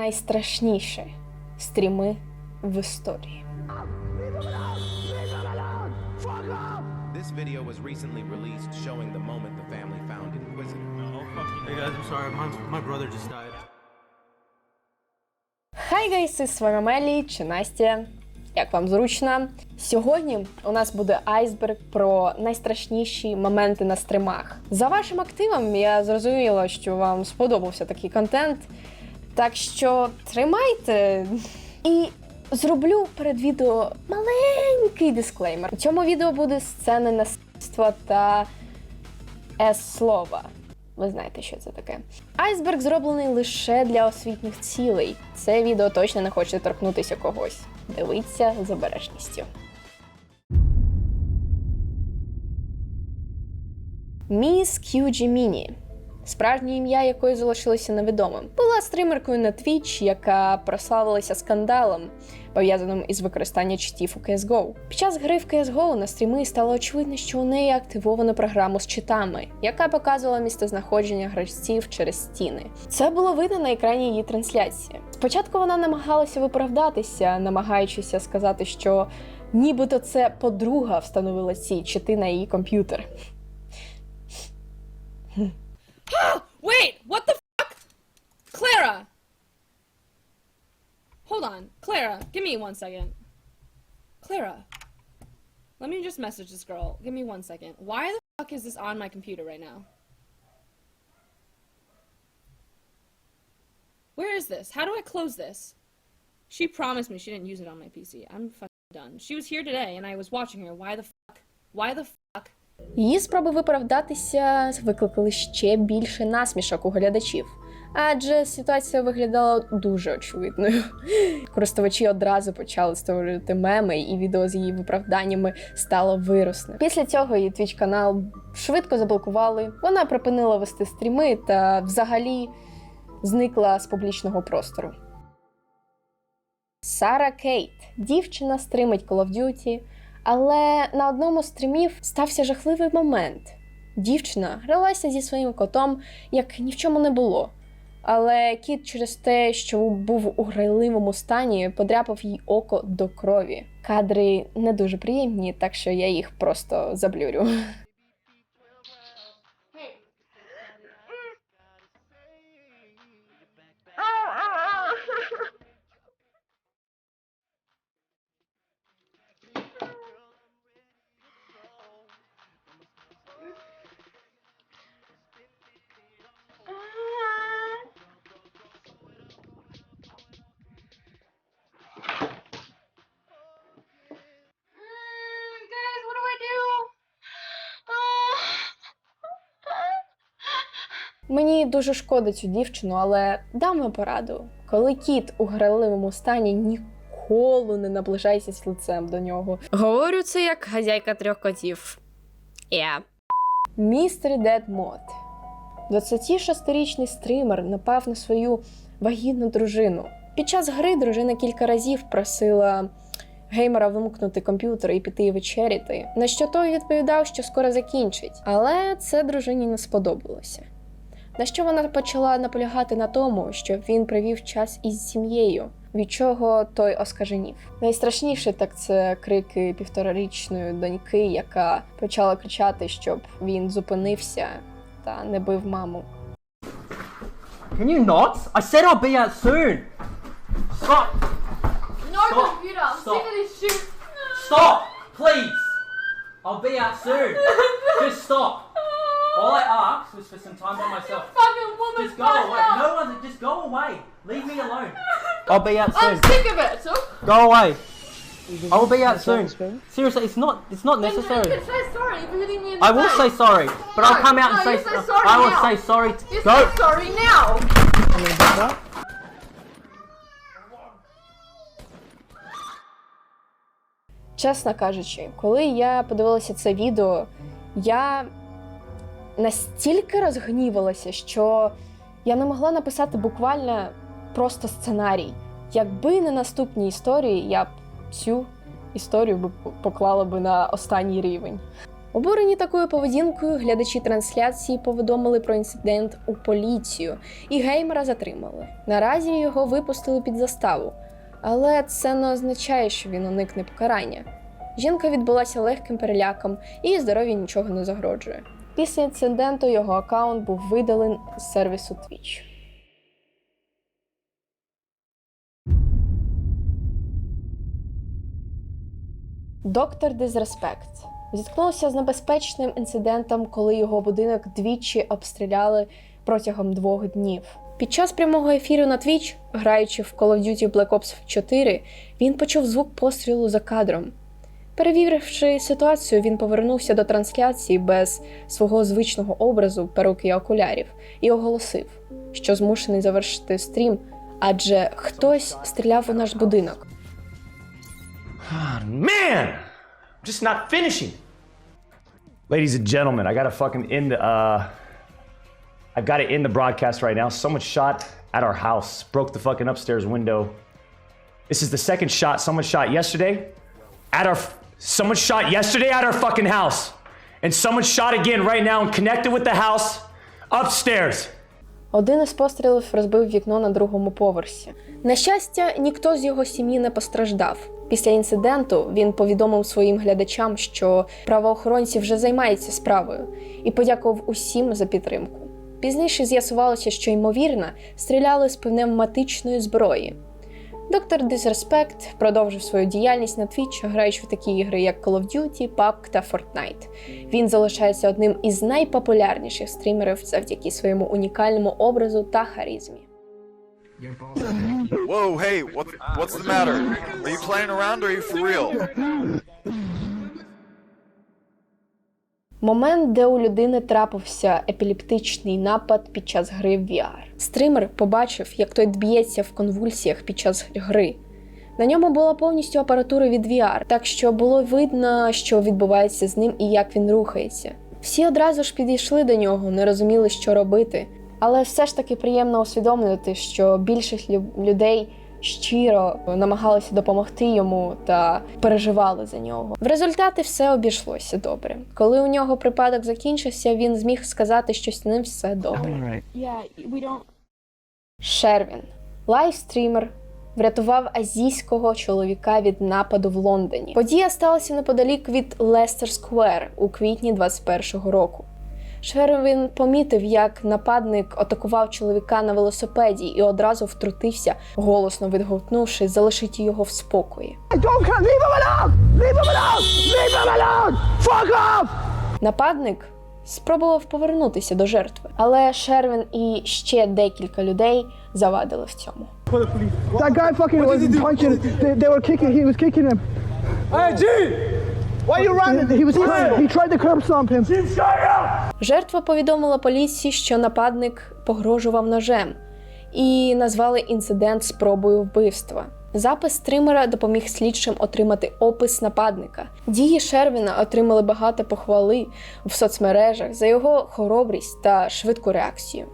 найстрашніші стріми в історії. This video was recently released showing the moment the family found Inquisitor. Oh, fuck you. Hey guys, I'm sorry. My, my brother just died. Хай гайси, з вами Мелі чи Настя. Як вам зручно? Сьогодні у нас буде айсберг про найстрашніші моменти на стримах. За вашим активом я зрозуміла, що вам сподобався такий контент. Так що тримайте і зроблю перед відео маленький дисклеймер. У цьому відео буде сцени насильства та С-слова. Ви знаєте, що це таке. Айсберг зроблений лише для освітніх цілей. Це відео точно не хоче торкнутися когось. Дивіться з обережністю. Міс К'юджі Міні. Справжнє ім'я якої залишилося невідомим, була стримеркою на Twitch, яка прославилася скандалом, пов'язаним із використанням читів у CSGO. Під час гри в CSGO на стріми стало очевидно, що у неї активовано програму з читами, яка показувала місцезнаходження гравців через стіни. Це було видно на екрані її трансляції. Спочатку вона намагалася виправдатися, намагаючися сказати, що нібито це подруга встановила ці чити на її комп'ютер. Wait, what the fuck? Clara! Hold on. Clara, give me one second. Clara. Let me just message this girl. Give me one second. Why the fuck is this on my computer right now? Where is this? How do I close this? She promised me she didn't use it on my PC. I'm fucking done. She was here today and I was watching her. Why the fuck? Why the fuck? Її спроби виправдатися викликали ще більше насмішок у глядачів, адже ситуація виглядала дуже очевидною. Користувачі одразу почали створювати меми, і відео з її виправданнями стало вирусним. Після цього її твіч канал швидко заблокували. Вона припинила вести стріми та взагалі зникла з публічного простору. Сара Кейт, дівчина стримить Call of Duty, але на одному з стрімів стався жахливий момент. Дівчина гралася зі своїм котом, як ні в чому не було. Але кіт через те, що був у грайливому стані, подряпав їй око до крові. Кадри не дуже приємні, так що я їх просто заблюрю. Мені дуже шкода цю дівчину, але дам вам пораду. Коли кіт у грайливому стані, ніколи не наближайся з лицем до нього. Говорю це як хазяйка трьох котів. Містер Дед Мод. 26-річний стример напав на свою вагітну дружину. Під час гри дружина кілька разів просила геймера вимкнути комп'ютер і піти вечеряти, на що той відповідав, що скоро закінчить. Але це дружині не сподобалося. На що вона почала наполягати на тому, щоб він провів час із сім'єю, від чого той оскаженів. Найстрашніше так це крики півторарічної доньки, яка почала кричати, щоб він зупинився та не бив маму. Can you not? I said I'll be out soon. Stop. No Stop. computer, I'm Stop. sick of this shit. Stop, please. I'll be out soon. Just stop. All I asked was for some time by myself. Fucking woman, Just go away. No one. Just go away. Leave me alone. I'll be out soon. I'm sick of it, so Go away. I will be out soon. Seriously, it's not. It's not then you necessary. can say sorry for hitting me in the I will face. say sorry, but I'll No, come out and no, say. you say sorry I will now. say sorry. You Go. say sorry now. Чесно кажучи, коли я подивилася це відео, я настільки розгнівалася, що я не могла написати буквально просто сценарій. Якби не наступні історії, я б цю історію поклала би на останній рівень. Обурені такою поведінкою, глядачі трансляції повідомили про інцидент у поліцію, і геймера затримали. Наразі його випустили під заставу, але це не означає, що він уникне покарання. Жінка відбулася легким переляком, і здоров'ю нічого не загрожує. Після інциденту його аккаунт був видален з сервісу Twitch. Доктор Дизреспект зіткнувся з небезпечним інцидентом, коли його будинок двічі обстріляли протягом двох днів. Під час прямого ефіру на Twitch, граючи в Call of Duty Black Ops 4, він почув звук пострілу за кадром. Перевіривши ситуацію, він повернувся до трансляції без свого звичного образу перуки і окулярів і оголосив, що змушений завершити стрім, адже хтось стріляв у наш будинок. Ah, man, I'm just not finishing. Ladies and gentlemen, I gotta fucking end the. Uh, I've got to end the broadcast right now. Someone shot at our house, broke the fucking upstairs window. This is the second shot. Someone shot yesterday at our. Someone shot yesterday at our fucking house, and someone shot again right now and connected with the house upstairs. Один із пострілів розбив вікно на другому поверсі. На щастя, ніхто з його сім'ї не постраждав. Після інциденту він повідомив своїм глядачам, що правоохоронці вже займаються справою, і подякував усім за підтримку. Пізніше з'ясувалося, що ймовірно стріляли з пневматичної зброї. Доктор Disrespect продовжив свою діяльність на Twitch, граючи в такі ігри, як Call of Duty, PUBG та Fortnite. Він залишається одним із найпопулярніших стрімерів завдяки своєму унікальному образу та харизмі. Whoa, hey, what, what's the matter? Are you playing around or are you for real? Момент, де у людини трапився епілептичний напад під час гри в VR. Стример побачив, як той б'ється в конвульсіях під час гри. На ньому була повністю апаратура від VR, так що було видно, що відбувається з ним і як він рухається. Всі одразу ж підійшли до нього, не розуміли, що робити. Але все ж таки приємно усвідомлювати, що більшість лю- людей щиро намагалися допомогти йому та переживали за нього. В результаті все обійшлося добре. Коли у нього припадок закінчився, він зміг сказати, що з ним все добре. Шервін, лайвстрімер, врятував азійського чоловіка від нападу в Лондоні. Подія сталася неподалік від Лестер Сквер у квітні 21-го року. Шервін помітив, як нападник атакував чоловіка на велосипеді і одразу втрутився, голосно відгукнувши залишити його в спокої. Нападник спробував повернутися до жертви, але Шервін і ще декілька людей завадили в цьому. That guy fucking was punching. They, they were kicking. He was kicking him. Hey, G! Why you running? He was. He tried to curb stomp him. Жертва повідомила поліції, що нападник погрожував ножем, і назвали інцидент спробою вбивства. Запис стримера допоміг слідчим отримати опис нападника. Дії Шервіна отримали багато похвали в соцмережах за його хоробрість та швидку реакцію.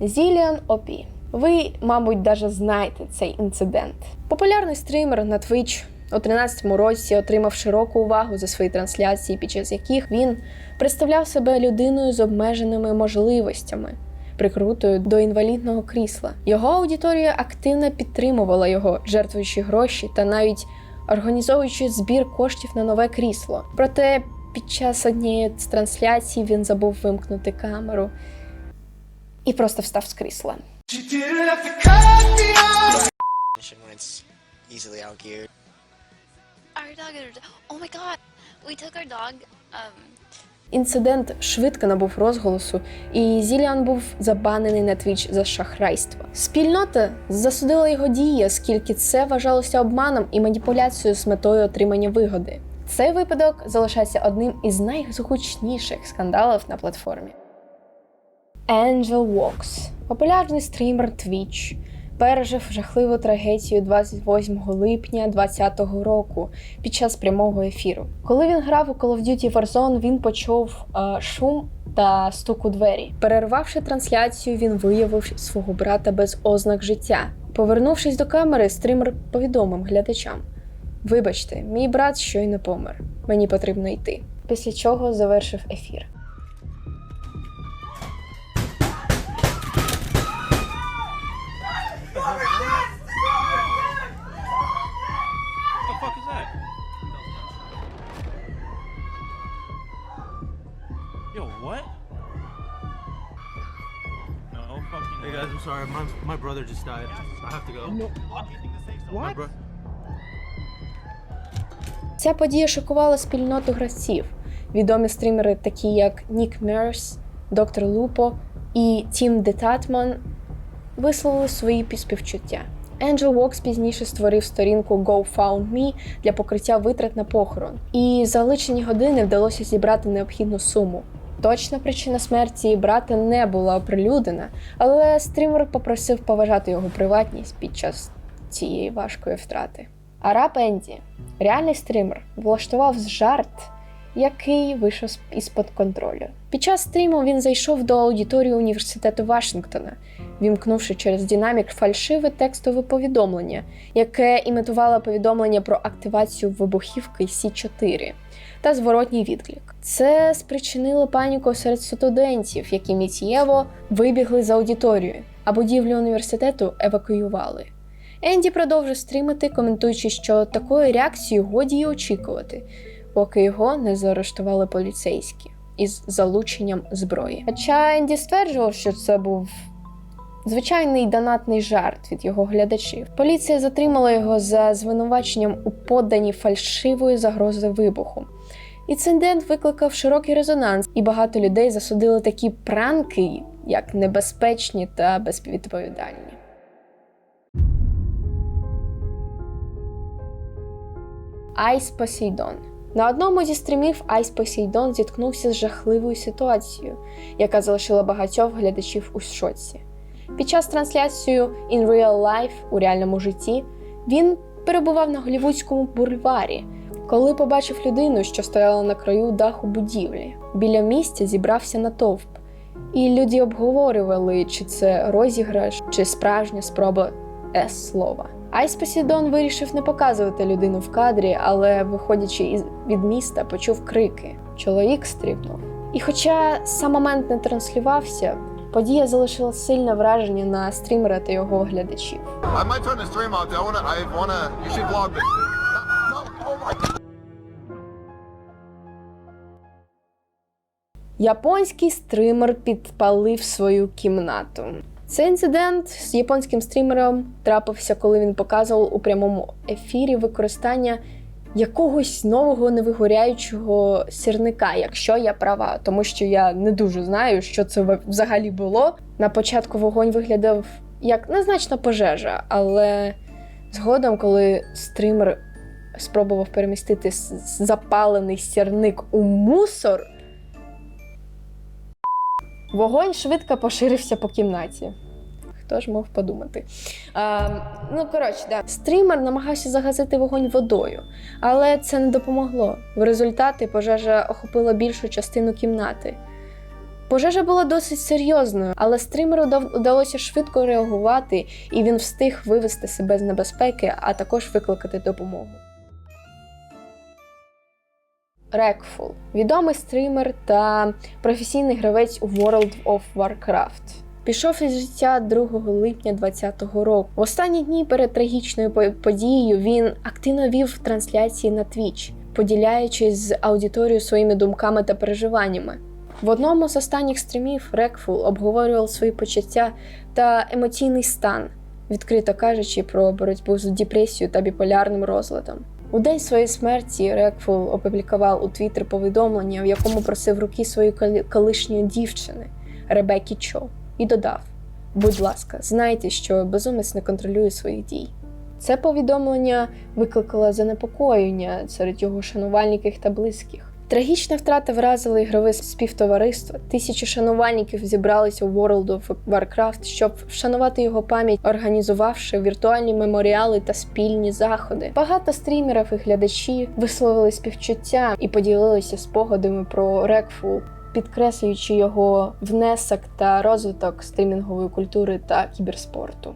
Зіліан Опі. Ви, мабуть, даже знаєте цей інцидент. Популярний стример на Twitch у 13-му році отримав широку увагу за свої трансляції, під час яких він представляв себе людиною з обмеженими можливостями, прикрутою до інвалідного крісла. Його аудиторія активно підтримувала його, жертвуючи гроші та навіть організовуючи збір коштів на нове крісло. Проте під час однієї з трансляцій він забув вимкнути камеру і просто встав з крісла. easily outgeared. Our dog. Oh my god. We took our dog. Um, Інцидент швидко набув розголосу, і Зіліан був забанений на Twitch за шахрайство. Спільнота засудила його дії, оскільки це вважалося обманом і маніпуляцією з метою отримання вигоди. Цей випадок залишається одним із найгучніших скандалів на платформі. Angel Walks – популярний стрімер Twitch, пережив жахливу трагедію 28 липня 2020 року під час прямого ефіру. Коли він грав у Call of Duty Warzone, він почув е, шум та стук у двері. Перервавши трансляцію, він виявив свого брата без ознак життя. Повернувшись до камери, стрімер повідомив глядачам: Вибачте, мій брат щойно помер. Мені потрібно йти. Після чого завершив ефір. Brother just died. I have to go. My Ця подія шокувала спільноту гравців. Відомі стрімери, такі як Нік Мерс, Доктор Лупо і Тім Детатман, висловили свої співчуття. Енджел Вокс пізніше створив сторінку GoFundMe для покриття витрат на похорон, і за личені години вдалося зібрати необхідну суму. Точна причина смерті брата не була оприлюднена, але стрімер попросив поважати його приватність під час цієї важкої втрати. Араб Енді, реальний стример, влаштував жарт, який вийшов із-під контролю. Під час стріму він зайшов до аудиторії університету Вашингтона, вімкнувши через динамік фальшиве текстове повідомлення, яке імітувало повідомлення про активацію вибухівки Сі-4 та зворотній відклик. Це спричинило паніку серед студентів, які миттєво вибігли з аудиторії, а будівлю університету евакуювали. Енді продовжив стрімити, коментуючи, що такої реакції годі й очікувати, поки його не заарештували поліцейські із залученням зброї. Хоча Енді стверджував, що це був звичайний донатний жарт від його глядачів. Поліція затримала його за звинуваченням у поданні фальшивої загрози вибуху. Інцидент викликав широкий резонанс, і багато людей засудили такі пранки як небезпечні та безвідповідальні. Айс Посейдон. На одному зі стрімів Айс Посейдон зіткнувся з жахливою ситуацією, яка залишила багатьох глядачів у шоці. Під час трансляції In Real Life у реальному житті він перебував на голівудському бульварі, коли побачив людину, що стояла на краю даху будівлі. Біля місця зібрався натовп, і люди обговорювали, чи це розіграш, чи справжня спроба С-слова. Айс Посейдон вирішив не показувати людину в кадрі, але, виходячи із від міста, почув крики. Чоловік стрибнув. І хоча сам момент не транслювався, подія залишила сильне враження на стрімера та його глядачів. I might turn the stream off. I wanna. I wanna. You should vlog this. No, no, oh my. Японський стример підпалив свою кімнату. Цей інцидент з японським стрімером трапився, коли він показував у прямому ефірі використання якогось нового невигоряючого сірника, якщо я права, тому що я не дуже знаю, що це взагалі було. На початку вогонь виглядав як незначна пожежа, але згодом, коли стример спробував перемістити запалений сірник у мусор, Вогонь швидко поширився по кімнаті. Хто ж мог подумати? А, ну, коротше, да. Стрімер намагався загасити вогонь водою, але це не допомогло. В результаті пожежа охопила більшу частину кімнати. Пожежа була досить серйозною, але стримеру вдалося швидко реагувати, і він встиг вивести себе з небезпеки, а також викликати допомогу. Рекфул відомий стример та професійний гравець у World of Warcraft. Пішов із життя 2 липня 2020 року. В останні дні перед трагічною подією він активно вів трансляції на Twitch, поділяючись з аудиторією своїми думками та переживаннями. В одному з останніх стрімів Рекфул обговорював свої почуття та емоційний стан, відкрито кажучи про боротьбу з депресією та біполярним розладом. У день своєї смерті Рекфул опублікував у Твіттер повідомлення, в якому просив руки своєї коли- колишньої дівчини Ребекі Чо, і додав: Будь ласка, знайте, що безумець не контролює своїх дій. Це повідомлення викликало занепокоєння серед його шанувальників та близьких. Трагічна втрата вразила ігрове співтовариство. Тисячі шанувальників зібралися у World of Warcraft, щоб вшанувати його пам'ять, організувавши віртуальні меморіали та спільні заходи. Багато стрімерів і глядачів висловили співчуття і поділилися спогадами про Рекфул, підкреслюючи його внесок та розвиток стрімінгової культури та кіберспорту.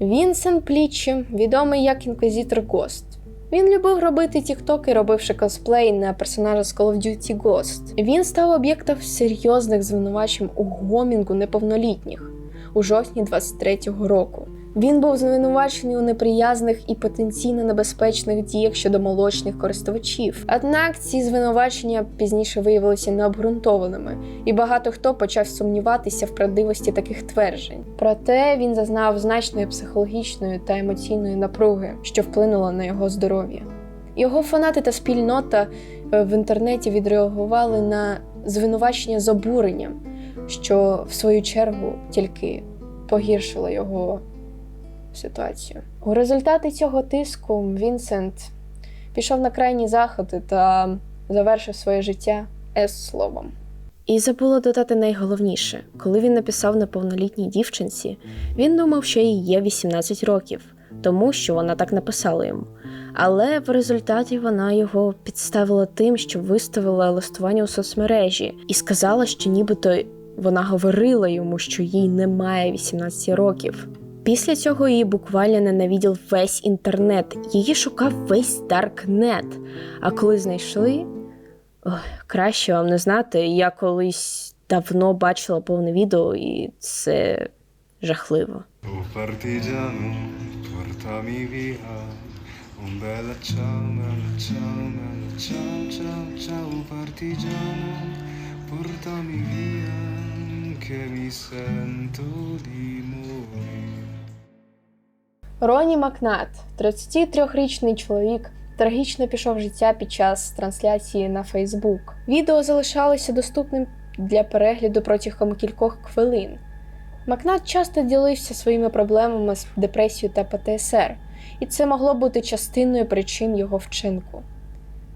Вінсент Плічі, відомий як інквізитор Гост. Він любив робити тіктоки, робивши косплей на персонажа з Call of Duty Ghost. Він став об'єктом серйозних звинувачень у гомінгу неповнолітніх у жовтні 23-го року. Він був звинувачений у неприязних і потенційно небезпечних діях щодо молочних користувачів. Однак ці звинувачення пізніше виявилися необґрунтованими, і багато хто почав сумніватися в правдивості таких тверджень. Проте він зазнав значної психологічної та емоційної напруги, що вплинуло на його здоров'я. Його фанати та спільнота е, в інтернеті відреагували на звинувачення з обуренням, що в свою чергу тільки погіршило його ситуацію. У результаті цього тиску Вінсент пішов на крайні заходи та завершив своє життя С-словом. І забула додати найголовніше, коли він написав неповнолітній дівчинці, він думав, що їй є 18 років, тому що вона так написала йому. Але в результаті вона його підставила тим, що виставила листування у соцмережі і сказала, що нібито вона говорила йому, що їй немає 18 років. Після цього її буквально ненавидів весь інтернет, її шукав весь Даркнет. А коли знайшли, ой, краще вам не знати, я колись давно бачила повне відео, і це жахливо. Portami via che mi sento. Роні Макнат, 33-річний чоловік, трагічно пішов життя під час трансляції на Фейсбук. Відео залишалося доступним для перегляду протягом кількох хвилин. Макнат часто ділився своїми проблемами з депресією та ПТСР, і це могло бути частиною причин його вчинку.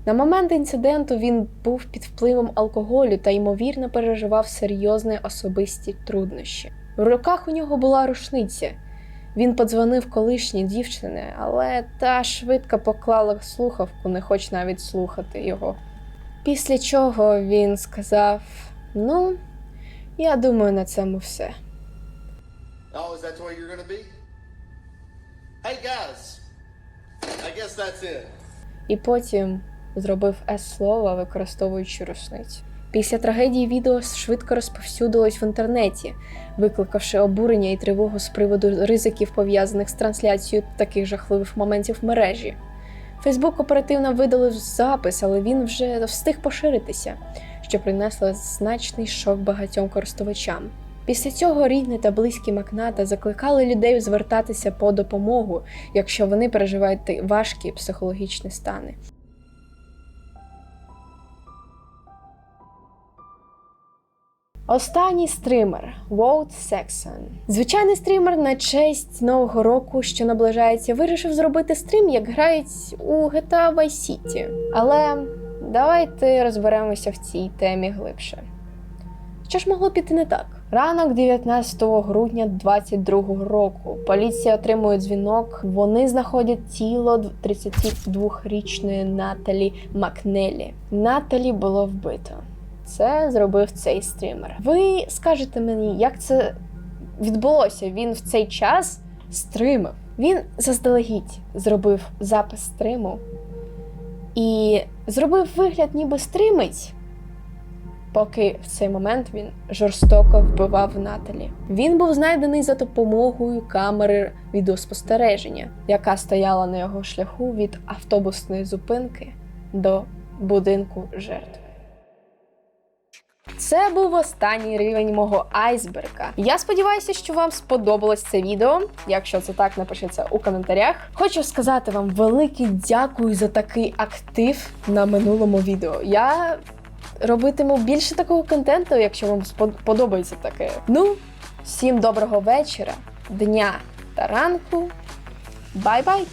На момент інциденту він був під впливом алкоголю та ймовірно переживав серйозні особисті труднощі. В руках у нього була рушниця. Він подзвонив колишній дівчині, але та швидко поклала слухавку, не хоч навіть слухати його. Після чого він сказав: Ну, я думаю, на цьому все. Oh, is that where you're gonna be? Hey guys, I guess that's it. І потім зробив С-слово, використовуючи рушницю. Після трагедії відео швидко розповсюдилось в інтернеті, викликавши обурення і тривогу з приводу ризиків, пов'язаних з трансляцією таких жахливих моментів в мережі. Фейсбук оперативно видалив запис, але він вже встиг поширитися, що принесло значний шок багатьом користувачам. Після цього рідні та близькі Макната закликали людей звертатися по допомогу, якщо вони переживають важкі психологічні стани. Останній стример Воут Сексон. Звичайний стример на честь нового року, що наближається, вирішив зробити стрім, як грають у GTA Vice City. Але давайте розберемося в цій темі глибше. Що ж могло піти не так? Ранок 19 грудня 22 року. Поліція отримує дзвінок. Вони знаходять тіло 32-річної Наталі Макнелі. Наталі було вбито. Це зробив цей стрімер. Ви скажете мені, як це відбулося? Він в цей час стримив. Він заздалегідь зробив запис стриму і зробив вигляд, ніби стримить, поки в цей момент він жорстоко вбивав Наталі. Він був знайдений за допомогою камери відеоспостереження, яка стояла на його шляху від автобусної зупинки до будинку жертви. Це був останній рівень мого айсберга. Я сподіваюся, що вам сподобалось це відео. Якщо це так, напишіть це у коментарях. Хочу сказати вам велике дякую за такий актив на минулому відео. Я робитиму більше такого контенту, якщо вам подобається таке. Ну, всім доброго вечора, дня та ранку. Бай-бай!